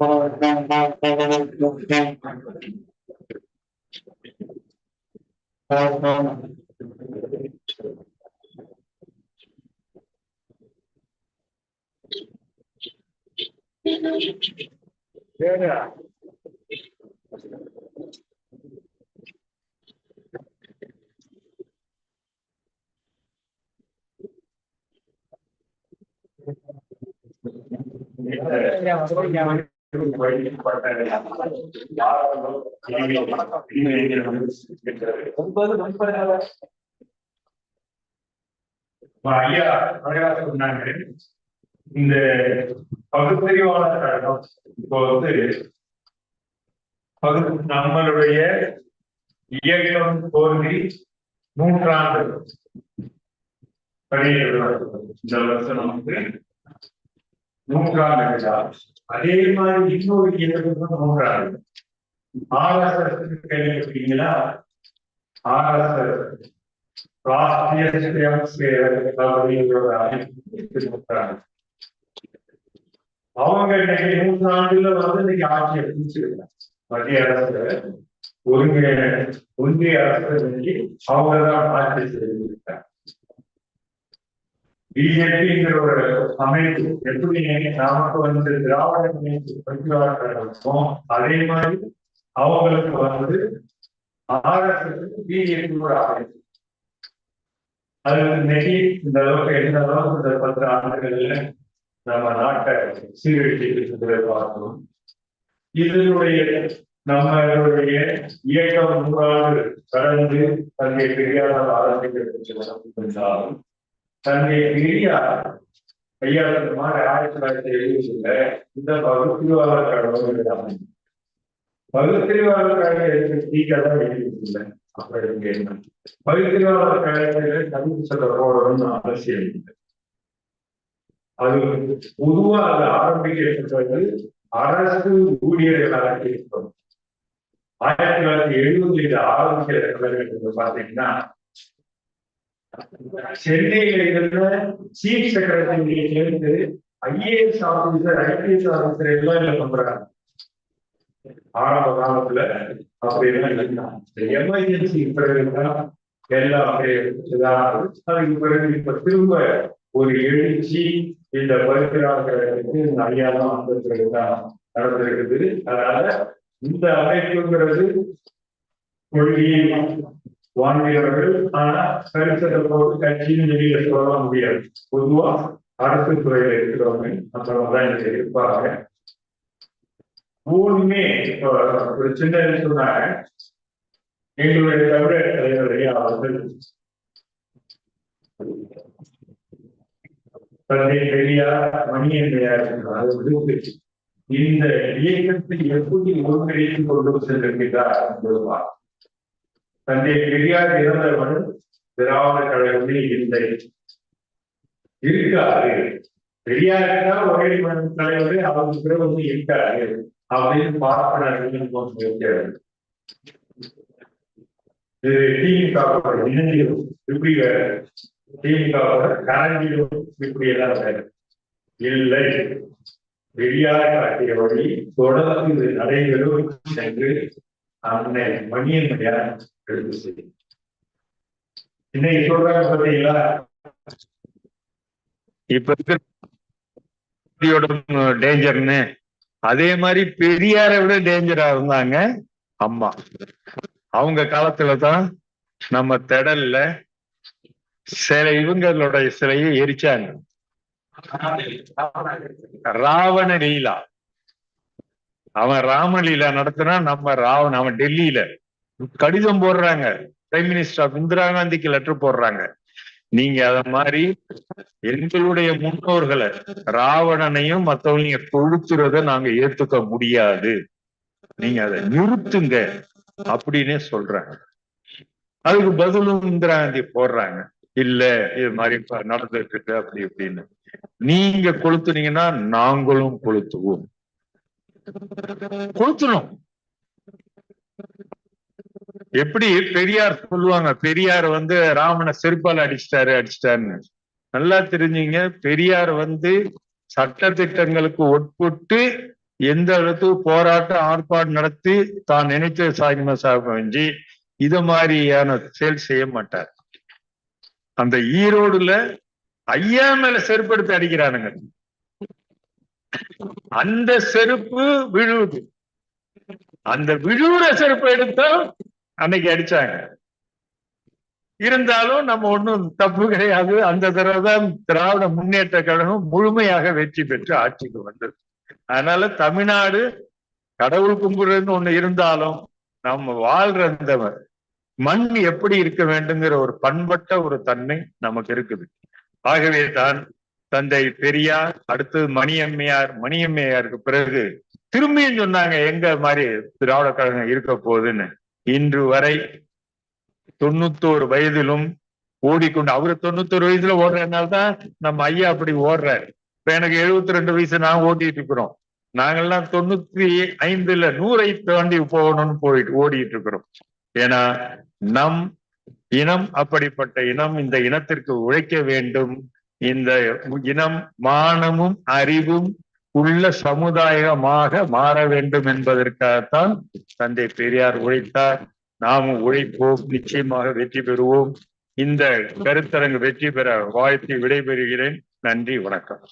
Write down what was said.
Yeah. Yeah. ஐயா சொன்னாங்க இந்த பகுத்தறிவாளர் கழகம் இப்போ வந்து பகு நம்மளுடைய இயக்கம் தோன்றி நூற்றாண்டு வெளியிடுவார் இந்த வருஷம் நமக்கு நூற்றாண்டு அதே மாதிரி இன்னொரு இயக்கம் நூற்றாண்டு ஆர்எஸ்எஸ் கேள்விப்பட்டீங்களா ஆர்எஸ்எஸ் ராஷ்டிரிய ஸ்வயம் சேவக் அவங்க இன்னைக்கு நூற்றாண்டுல வந்து இன்னைக்கு ஆட்சியை பிடிச்சிருக்காங்க. மத்திய அரசு ஒருங்க ஒன்றிய அரசு இன்னைக்கு அவங்கதான் ஆட்சி செய்திருக்காங்க பிஜேபிங்கிற ஒரு அமைப்பு எப்படி நமக்கு வந்து திராவிட அமைப்பு அதே மாதிரி அவங்களுக்கு வந்து ஆர்எஸ்எஸ் பிஜேபியோட அமைப்பு. அது இன்னைக்கு இந்த அளவுக்கு எந்த அளவுக்கு இந்த பத்து ஆண்டுகள்ல நம்ம நாட்டை சீரழித்து பார்க்கணும். இதனுடைய நம்மளுடைய இயக்கம் நூறாண்டு கடந்து தந்தை பெரியார் ஆரம்பிக்கிறாலும் தன்னுடைய பெரியார் ஐயா மாதிரி ஆயிரத்தி தொள்ளாயிரத்தி எழுபதுல இந்த பகுத்திரிவாளர் கழகம் பகுத்தறிவாளர் கழகம் சீக்கிரம் எழுதியில்லை அப்புறம் இங்க என்ன? பகுத்திரிவாளர் கழகத்தில தமிழ் சொல்ல போடணும்னு அவசியம் இல்லை. அது பொதுவா அது ஆரம்பிக்கப்பட்டது அரசு ஊழியர்களாக இருக்கும் ஆயிரத்தி தொள்ளாயிரத்தி எழுபதுல ஆரம்பிக்கிற காலகட்டத்தில் பாத்தீங்கன்னா சென்னையில இருந்த chief IAS officer IPS officer எல்லாம் இல்ல பண்றாங்க? ஆரம்ப காலத்துல அப்படியெல்லாம் இல்லை எமர்ஜென்சி பிறகுதான் எல்லாம் அதுக்கு பிறகு இப்ப திரும்ப ஒரு எழுச்சி இந்த பரிசுராக்களுக்கு இந்த ஐயாதான் வந்திருக்கிறதுதான் நடந்திருக்குது. அதனால இந்த அமைப்புங்கிறது கொள்கையை வாங்கியவர்கள் ஆனா கருத்தோடு கட்சியும் வெளியில சொல்ல முடியாது. பொதுவா அரசு துறையில இருக்கிறவங்க அப்புறம் தான் இருப்பாங்க. மூணுமே ஒரு சின்ன சொன்னாங்க. எங்களுடைய தமிழக தலைவர் அவர்கள். தந்தை பெரியார் மணியன்மையார் இந்த இயக்கத்தை எப்படி ஒருங்கிணைத்துக் கொண்டு சென்றிருக்கிறார் என்பதுதான். தந்தை பெரியார் இறந்தவன் திராவிட கழகமே இல்லை. இருக்காரு பெரியாருக்கா ஒரே தலைவர் அவருக்கு பிறகு வந்து இருக்காரு அப்படின்னு பார்ப்பனர்கள் இது திமுக இப்படி திமுக இப்படி எல்லாம் வேறு. இல்லை. பெரியார் காட்டிய வழி தொடர்ந்து நடைபெறும் என்று அன்னை மணியன்மையார் எடுத்து செய்யும் இன்னைக்கு சொல்றாங்க பாத்தீங்களா இப்ப இருக்கிற டேஞ்சர்னு அதே மாதிரி பெரியாரை விட டேஞ்சரா இருந்தாங்க அம்மா. அவங்க காலத்துலதான் நம்ம திடல்ல சில இவங்களுடைய சிலையை எரிச்சாங்க. ராவண லீலா. அவன் ராமலீலா நடத்தினா நம்ம ராவன் அவன் டெல்லியில. கடிதம் போடுறாங்க. பிரைம் மினிஸ்டர் இந்திரா காந்திக்கு லெட்டர் போடுறாங்க. நீங்க அத மாதிரி எங்களுடைய முன்னோர்களை ராவணனையும் மத்தவங்க கொழுத்துறத நாங்க ஏத்துக்க முடியாது. நீங்க அதை நிறுத்துங்க அப்படின்னே சொல்றாங்க. அதுக்கு பதிலும் இந்திரா காந்தி போடுறாங்க. இல்ல இது மாதிரி நடந்துட்டு இருக்கு அப்படி இப்படின்னு. நீங்க கொளுத்துனீங்கன்னா நாங்களும் கொளுத்துவோம். கொளுத்தணும் எப்படி பெரியார் சொல்லுவாங்க? பெரியார் வந்து ராமனை செருப்பால் அடிச்சிட்டாரு அடிச்சிட்டாருன்னு. நல்லா தெரிஞ்சுங்க. பெரியார் வந்து சட்ட திட்டங்களுக்கு உட்பட்டு எந்த அளவுக்கு போராட்டம் ஆர்ப்பாட்டம் நடத்தி தான் நினைச்ச சாகிம சாப்பிஞ்சி இத மாதிரியான செயல் செய்ய மாட்டார். அந்த ஈரோடுல ஐயா மேல செருப்படுத்தி அடிக்கிறானுங்க. அந்த செருப்பு விழுவுது. அந்த விழுவுற செருப்பு எடுத்தா அன்னைக்கு அடிச்சாங்க. இருந்தாலும் நம்ம ஒண்ணும் தப்பு கிடையாது. அந்த தடவை தான் திராவிட முன்னேற்ற கழகம் முழுமையாக வெற்றி பெற்று ஆட்சிக்கு வந்தது. அதனால தமிழ்நாடு கடவுள் கும்புறதுன்னு ஒண்ணு இருந்தாலும் நம்ம வாழ்ற அந்த மண் எப்படி இருக்க வேண்டுங்கிற ஒரு பண்பட்ட ஒரு தன்மை நமக்கு இருக்குது. ஆகவே தான் தந்தை பெரியார் அடுத்தது மணியம்மையார். மணியம்மையாருக்கு பிறகு திரும்பியும் சொன்னாங்க எங்க மாதிரி திராவிட கழகம் இருக்க போகுதுன்னு. இன்று வரை தொண்ணூத்தோரு வயதிலும் ஓடிக்கொண்டு அவரு தொண்ணூத்தோரு வயசுல ஓடுறதுனாலதான் நம்ம ஐயா அப்படி ஓடுறாரு. இப்ப எனக்கு எழுபத்தி ரெண்டு வயசு நான் ஓட்டிட்டு இருக்கிறோம். நாங்கெல்லாம் தொண்ணூத்தி ஐந்துல நூறை தாண்டி போகணும்னு போயிட்டு ஓடிட்டு இருக்கிறோம். ஏன்னா நம் இனம் அப்படிப்பட்ட இனம் இந்த இனத்திற்கு உழைக்க வேண்டும். இந்த இனம் மானமும் அறிவும் உள்ள சமுதாயமாக மாற வேண்டும் என்பதற்காகத்தான் தந்தை பெரியார் உழைத்தார். நாமும் உழைப்போம் நிச்சயமாக வெற்றி பெறுவோம். இந்த கருத்தரங்கு வெற்றி பெற வாழ்த்து விடைபெறுகிறேன். நன்றி வணக்கம்.